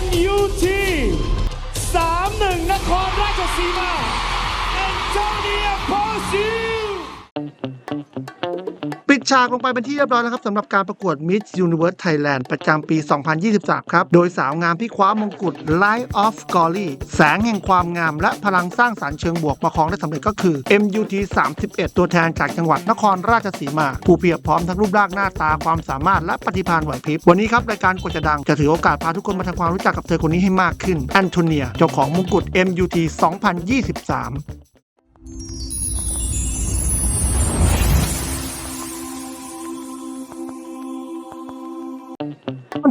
MUT 31 นครราชสีมา ฉากลงไปเป็นที่เรียบร้อยแล้วครับสำหรับการประกวด Miss Universe Thailand ประจำปี 2023 ครับ โดยสาวงามที่คว้ามงกุฎ Light of Glory แสงแห่งความงามและพลังสร้างสารรค์เชิงบวกมาครองได้สำเร็จก็คือ MUT 31 ตัวแทนจากจังหวัดนครราชสีมา ผู้เพียบพร้อมทั้งรูปร่างหน้าตาความสามารถและปฏิภาณไหวพริบวันนี้ครับรายการกดจะดังจะถือโอกาสพาทุกคนมาทำความรู้จักกับเธอคนนี้ให้มากขึ้นแอนโทเนียเจ้าของมงกุฎ MUT 2023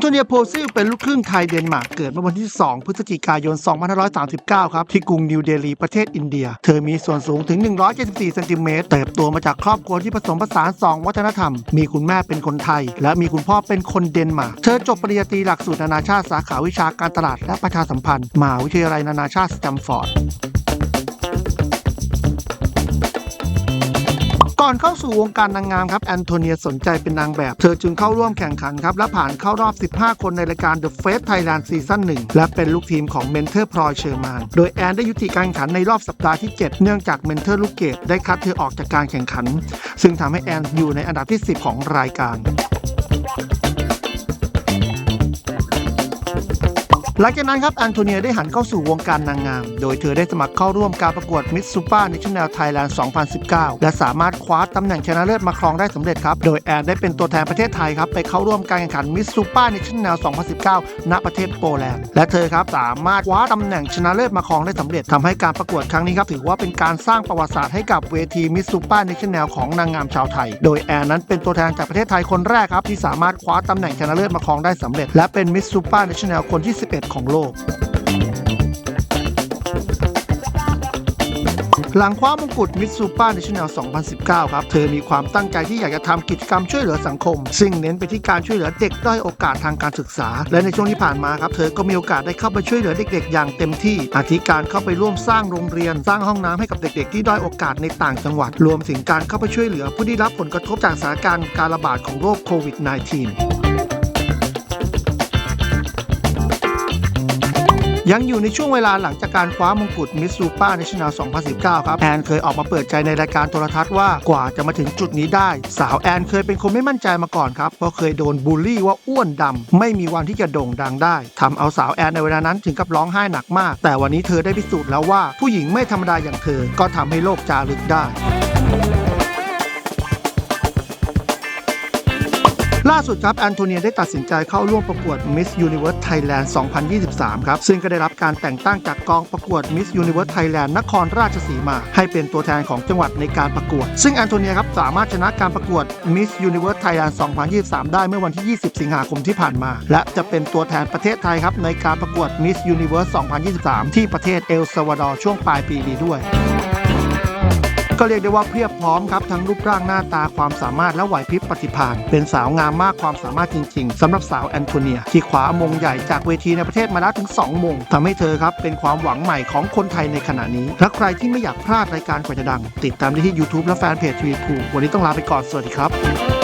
โทเนียโพซิลเป็นลูกครึ่งไทยเดนมาร์กเกิดเมื่อวันที่ 2 พฤศจิกายน 2539 ครับ ที่กรุงนิวเดลีประเทศอินเดีย เธอมีส่วนสูงถึง 174เซนติเมตรเติบโตมาจากครอบครัวที่ผสมผสาน 2 วัฒนธรรม มีคุณแม่เป็นคนไทย และมีคุณพ่อเป็นคนเดนมาร์ก เธอจบปริญญาตรีหลักสูตรนานาชาติสาขาวิชาการตลาดและประชาสัมพันธ์มหาวิทยาลัยนานาชาติสแตมฟอร์ด ก่อนเข้าสู่วงการนางงามครับแอนโทเนียสนใจเป็นนางแบบ เธอจึงเข้าร่วมแข่งขันครับ และผ่านเข้ารอบ 15 คนในรายการ The Face Thailand Season 1 และเป็นลูกทีมของเมนเทอร์พลอยเชอร์มาน โดยแอนได้ยุติการแข่งขันในรอบสัปดาห์ที่ 7 เนื่องจากเมนเทอร์ลูกเกดได้คัดเธอออกจากการแข่งขัน ซึ่งทำให้แอนอยู่ในอันดับที่ 10 ของรายการ หลังจากนั้นครับแอนโทเนียได้หันเข้าสู่วงการนางงาม โดยเธอได้สมัครเข้าร่วมการประกวด Miss Super National Thailand 2019 และสามารถคว้าตำแหน่งชนะเลิศมาครองได้สำเร็จครับ โดยแอนได้เป็นตัวแทนประเทศไทยครับ ไปเข้าร่วมการแข่งขัน Miss Super National 2019 ณ ประเทศโปแลนด์ และเธอครับสามารถคว้าตำแหน่งชนะเลิศมาครองได้สำเร็จทำให้การประกวดครั้งนี้ครับถือว่าเป็นการสร้างประวัติศาสตร์ให้กับเวที Miss Super National ของนางงามชาวไทย โดยแอนนั้นเป็นตัวแทนจากประเทศไทยคนแรกครับที่สามารถคว้าตำแหน่งชนะเลิศมาครองได้สำเร็จ และเป็น Miss Super National คนที่ 11ของโลก หลังคว้ามงกุฎมิสซูปอร์เนชั่นแนล 2019 ครับ เธอมีความตั้งใจที่อยากจะทำกิจกรรมช่วยเหลือสังคม ซึ่งเน้นไปที่การช่วยเหลือเด็กด้อยโอกาสทางการศึกษา และในช่วงที่ผ่านมาครับ เธอก็มีโอกาสได้เข้าไปช่วยเหลือเด็ก ๆ อย่างเต็มที่ อาทิการเข้าไปร่วมสร้างโรงเรียน สร้างห้องน้ำให้กับเด็ก ๆ ที่ด้อยโอกาสในต่างจังหวัด รวมถึงการเข้าไปช่วยเหลือผู้ที่รับผลกระทบจากสถานการณ์การระบาดของโรคโควิด -19 ยังอยู่ในช่วงเวลาหลังจากการคว้ามงกุฎมิสซูปอร์เนชั่นแนล2019 ครับ แอนเคยออกมาเปิดใจในรายการโทรทัศน์ว่ากว่าจะมาถึงจุดนี้ได้ สาวแอนเคยเป็นคนไม่มั่นใจมาก่อนครับ เพราะเคยโดนบูลลี่ว่าอ้วนดำไม่มีวันที่จะโด่งดังได้ทำเอาสาวแอนในเวลานั้นถึงกับร้องไห้หนักมาก แต่วันนี้เธอได้พิสูจน์แล้วว่าผู้หญิงไม่ธรรมดาอย่างเธอ ก็ทำให้โลกจารึกได้ ล่าสุดครับแอนโทเนียได้ตัดสินใจเข้าร่วมประกวด Miss Universe Thailand 2023 ครับ ซึ่งก็ได้รับการแต่งตั้งจากกองประกวด Miss Universe Thailand นครราชสีมา ให้เป็นตัวแทนของจังหวัดในการประกวด ซึ่งแอนโทเนียครับสามารถชนะการประกวด Miss Universe Thailand 2023 ได้เมื่อวันที่ 20 สิงหาคมที่ผ่านมา และจะเป็นตัวแทนประเทศไทยครับในการประกวด Miss Universe 2023 ที่ประเทศเอลซาวาดอร์ช่วงปลายปีนี้ด้วย ก็เรียกได้ว่าเพียบพร้อมครับทั้งรูปร่างหน้าตาความสามารถและไหวพริบปฏิภาณเป็นสาวงามมากความสามารถจริง ๆสำหรับสาวแอนโทเนีย ที่ขวามงใหญ่จากเวทีในประเทศมาแล้วถึง 2 มงทำให้เธอครับเป็นความหวังใหม่ของคนไทยในขณะนี้และใครที่ไม่อยากพลาดรายการกว่าจะดัง ติดตามได้ที่ YouTube และแฟนเพจทีวีพูวันนี้ต้องลาไปก่อนสวัสดีครับ